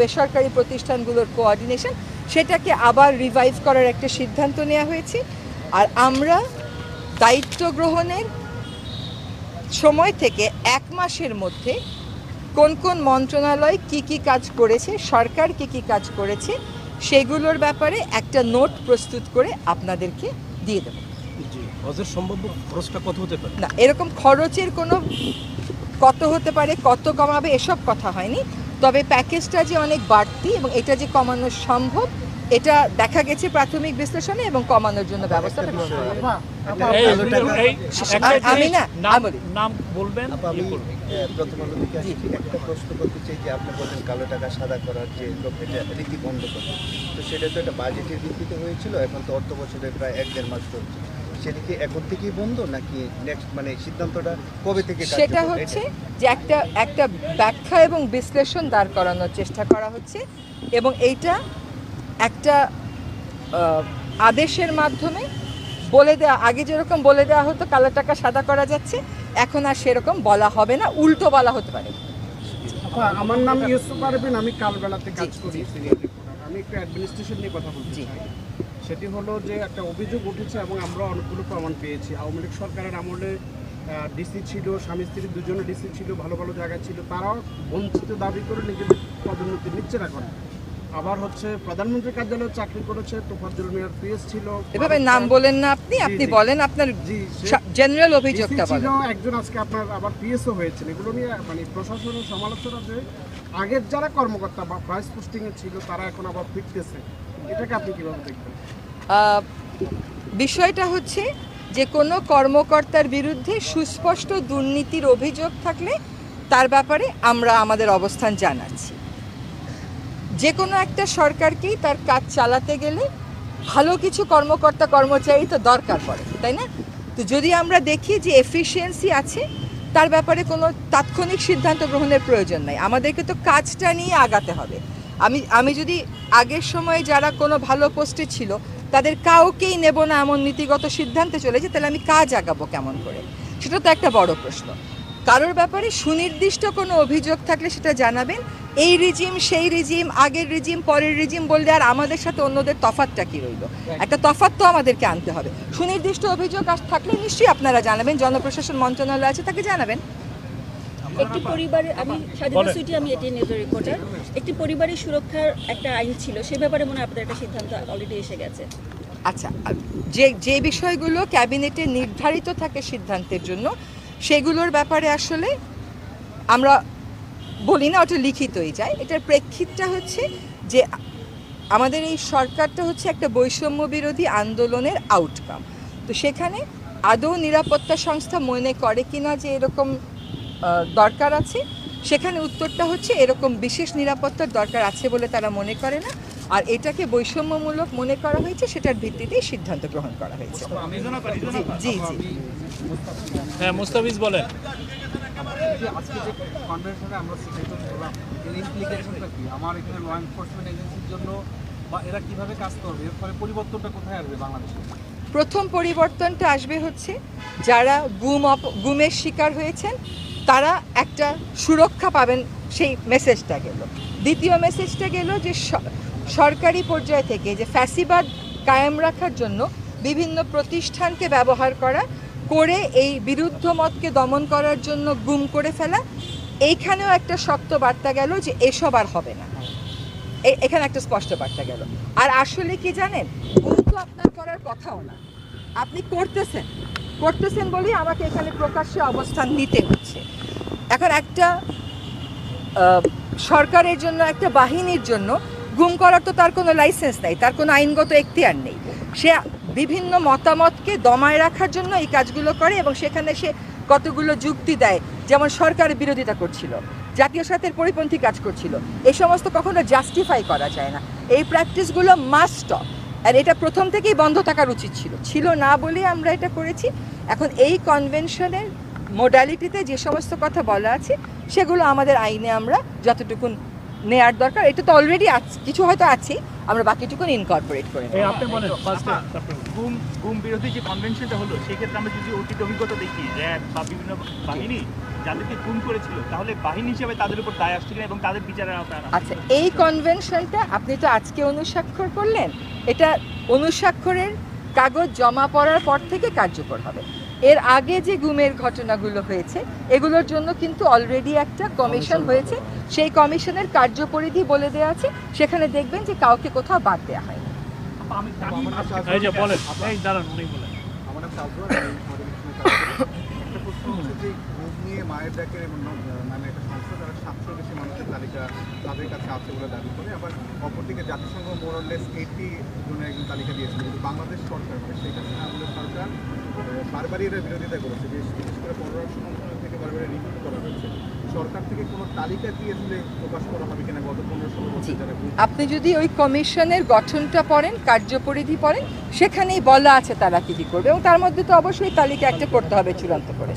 বেসরকারি প্রতিষ্ঠানগুলোর কোঅর্ডিনেশন সেটাকে আবার রিভাইভ করার একটা সিদ্ধান্ত নেওয়া হয়েছে। আর আমরা দায়িত্ব গ্রহণের সময় থেকে এক মাসের মধ্যে কোন কোন মন্ত্রণালয় কি কি কাজ করেছে সরকার কি কি কাজ করেছে সেগুলোর ব্যাপারে একটা নোট প্রস্তুত করে আপনাদেরকে দিয়ে দেবো। হজের সম্ভাব্য খরচটা কত হতে পারে? না এরকম খরচের কোনো কত হতে পারে কত কমাবে এসব কথা হয়নি। তবে প্যাকেজটা যে অনেক বাড়তি এবং এটা যে কমানো সম্ভব এটা দেখা গেছে প্রাথমিক বিশ্লেষণে এবং কমানোর জন্য করা একটা আমি না, নাম বলবেন আমি ইয়ে প্রথম আলো থেকে একটা প্রশ্ন করতে চাই যে আপনি বললেন কালো টাকা সাদা করার যে এটা রীতি বন্ধ করতে তো সেটা তো একটা বাজেটের ভিত্তিতে হয়েছিল এখন তো অর্থ বছরে প্রায় এক দেড় মাস চলছে। সেটা কি এখন থেকেই বন্ধ নাকি নেক্সট মানে সিদ্ধান্তটা কবে থেকে সেটা হচ্ছে যে একটা একটা ব্যাখ্যা এবং বিশ্লেষণ দাঁড় করানোর চেষ্টা করা হচ্ছে এবং এইটা একটা আদেশের মাধ্যমে বলে দেওয়া আগে যেরকম বলে দেওয়া হতো কালো টাকা সাদা করা যাচ্ছে এখন আর সেরকম বলা হবে না উল্টো বলা হতে পারে আমার নাম ইউসুফ আরবিন আমি কালবেলাতে কাজ করি। সিনিয়র রিপোর্টার আমি একটু অ্যাডমিনিস্ট্রেশন নিয়ে কথা। চাই সেটি হলো যে একটা অভিযোগ উঠেছে এবং আমরা অনেকগুলো প্রমাণ পেয়েছি। আওয়ামী লীগ সরকারের আমলে ডিসি ছিল স্বামী স্ত্রী দুজনে ডিসি ছিল ভালো ভালো জায়গা ছিল। তারাও বঞ্চিত দাবি করে নিজেদের পদোন্নতি নিচ্ছে না করে। আবার হচ্ছে প্রধানমন্ত্রীর কার্যালয়ে চাকরি করেছে তোফাজ্জল মিয়ার পিএস ছিল। এভাবে নাম বলেন না আপনি আপনি বলেন আপনার জেনারেল অভিযোগটা বলেন। একজন আজকে আপনার আবার পিএসও হয়েছেন। এগুলো নিয়ে মানে প্রশাসনের সমালোচনা যে আগের যারা কর্মকর্তা বা ভাইস পোস্টিং এ ছিল তারা এখন আবার ফিরতেছে। বিষয়টা হচ্ছে যে কোনো কর্মকর্তার বিরুদ্ধে সুস্পষ্ট দুর্নীতির অভিযোগ থাকলে তার ব্যাপারে আমরা আমাদের অবস্থান জানাচ্ছি। যে কোনো একটা সরকারকেই তার কাজ চালাতে গেলে ভালো কিছু কর্মকর্তা, কর্মচারী তো দরকার পড়ে, তাই না? তো যদি আমরা দেখি যে এফিসিয়েন্সি আছে, তার ব্যাপারে কোনো তাৎক্ষণিক সিদ্ধান্ত গ্রহণের প্রয়োজন নাই। আমাদেরকে তো কাজটা নিয়ে আগাতে হবে। আমি আমি যদি আগের সময়ে যারা কোনো ভালো পোস্টে ছিল তাদের কাউকেই নেব না এমন নীতিগত সিদ্ধান্তে চলে যে তাহলে আমি কাজ আগাবো কেমন করে? সেটা তো একটা বড় প্রশ্ন। কারোর ব্যাপারে সুনির্দিষ্ট কোনো অভিযোগ থাকলে সেটা জানাবেন। এই রিজিম সেই রিজিম আগের রিজিম পরের রিজিম বললে আর আমাদের সাথে অন্যদের তফাতটা কি রইল? একটা তফাত তো আমাদেরকে আনতে হবে। সুনির্দিষ্ট অভিযোগ থাকলে নিশ্চয়ই আপনারা জানাবেন জনপ্রশাসন মন্ত্রণালয় আছে তাকে জানাবেন। একটি পরিবারের আমি স্বাধীনতা সুইটি আমি এটি নিউজ রিপোর্টার। একটি পরিবারের সুরক্ষার একটা আইন ছিল সে ব্যাপারে মনে হয় আপনাদের একটা সিদ্ধান্ত অলরেডি এসে গেছে। আচ্ছা যে যে বিষয়গুলো ক্যাবিনেটে নির্ধারিত থাকে সিদ্ধান্তের জন্য সেগুলোর ব্যাপারে আসলে আমরা বলি না ওটা লিখিতই যায়। এটার প্রেক্ষিতটা হচ্ছে যে আমাদের এই সরকারটা হচ্ছে একটা বৈষম্য বিরোধী আন্দোলনের আউটকাম তো সেখানে আদৌ নিরাপত্তা সংস্থা মনে করে কিনা যে এরকম দরকার আছে। সেখানে উত্তরটা হচ্ছে এরকম বিশেষ নিরাপত্তার দরকার আছে বলে তারা মনে করে না। আর এটাকে বৈষম্যমূলক মনে করা হয়েছে সেটার ভিত্তিতেই সিদ্ধান্ত গ্রহণ করা হয়েছে। জি জি। হ্যাঁ মুস্তাফিজ বলেন। আজকে যে কনভেনশনে আমরা সিগনেচার করলাম এর ইমপ্লিকেশনটা কি? আমার এখানে ল এনফোর্সমেন্ট এজেন্সির জন্য বা এরা কীভাবে কাজ করবে? এর ফলে পরিবর্তনটা কোথায় আসবে বাংলাদেশে? প্রথম পরিবর্তনটা আসবে হচ্ছে যারা গুম অপ- গুমের শিকার হয়েছেন তারা একটা সুরক্ষা পাবেন সেই মেসেজটা গেল। দ্বিতীয় মেসেজটা গেল যে সরকারি পর্যায় থেকে যে ফ্যাসিবাদ কায়েম রাখার জন্য বিভিন্ন প্রতিষ্ঠানকে ব্যবহার করা, করে এই বিরুদ্ধ মতকে দমন করার জন্য গুম করে ফেলা, এইখানেও একটা শক্ত বার্তা গেল যে এসব আর হবে না। এখানে একটা স্পষ্ট বার্তা গেল। আর আসলে কি জানেন? ভুল তো আপনার করার কথাও না। আপনি করতেছেন। করতেছেন বলেই আমাকে এখানে প্রকাশ্যে অবস্থান নিতে হচ্ছে। এখন একটা সরকারের জন্য, একটা বাহিনীর জন্য গুম করার তো তার কোনো লাইসেন্স নেই, তার কোনো আইনগত এখতিয়ার নেই। সে বিভিন্ন মতামতকে দমায় রাখার জন্য এই কাজগুলো করে এবং সেখানে সে কতগুলো যুক্তি দেয়, যেমন সরকার বিরোধিতা করছিল, জাতীয় স্বার্থের পরিপন্থী কাজ করছিল এই সমস্ত কখনো জাস্টিফাই করা যায় না। এই প্র্যাকটিসগুলো মাস্ট স্টপ আর এটা প্রথম থেকেই বন্ধ থাকার উচিত ছিল। ছিল না বলেই আমরা এটা করেছি। এখন এই কনভেনশনের মোডালিটিতে যে সমস্ত কথা বলা আছে, সেগুলো আমাদের আইনে আমরা যতটুকুন নেয়ার দরকার, এটা তো অলরেডি কিছু হয়তো আছে আমরা বাকিটুকুন ইনকর্পোরেট করে নেব। গুম গুম বিরোধী যে কনভেনশনটা হলো সেই ক্ষেত্রে আমরা যদি অতীত অভিজ্ঞতা দেখি র্যাব বা বিভিন্ন বাহিনী যাদেরকে খুন করেছিল তাহলে বাহিনী হিসেবে তাদের উপর দায় আসছে কিনা এবং তাদের বিচারের আওতায় আচ্ছা এই কনভেনশনটা আপনি তো আজকে অনুস্বাক্ষর করলেন। এটা অনুস্বাক্ষরের কাগজ জমা পড়ার পর থেকে কার্যকর হবে। এর আগে যে গুমের ঘটনাগুলো হয়েছে এগুলোর জন্য কিন্তু অলরেডি একটা কমিশন হয়েছে। সেই কমিশনের কার্যপরিধি বলে দেওয়া আছে। সেখানে দেখবেন যে কাউকে কোথাও বাদ দেওয়া হয় এই যে বলেন। এই দাঁড়ান উনি বলেন। আমার নাম সাজওয়ার আমি। একটা প্রশ্ন হচ্ছে যে নিয়ে মায়ের ডাকের এমন ন- নামে একটা সংস্থা তারা সাতশোর বেশি মানুষের তালিকা তাদের কাছে আছে বলে দাবি করে। আবার অপরদিকে জাতিসংঘ মোরলেস এইটি জনের একজন তালিকা দিয়েছিল কিন্তু বাংলাদেশ সরকার মানে সরকার বারবারই এর বিরোধিতা করেছে। যে বিশেষ করে পররাষ্ট্র মন্ত্রণালয় থেকে বারবার রিপোর্ট করা হয়েছে। সরকার থেকে কোনো তালিকা কি আসলে প্রকাশ করা হবে কিনা গত পনেরো ষোলো বছর আপনি যদি ওই কমিশনের গঠনটা পড়েন কার্যপরিধি পড়েন সেখানেই বলা আছে তারা কি কি করবে এবং তার মধ্যে তো অবশ্যই তালিকা একটা করতে হবে চূড়ান্ত করে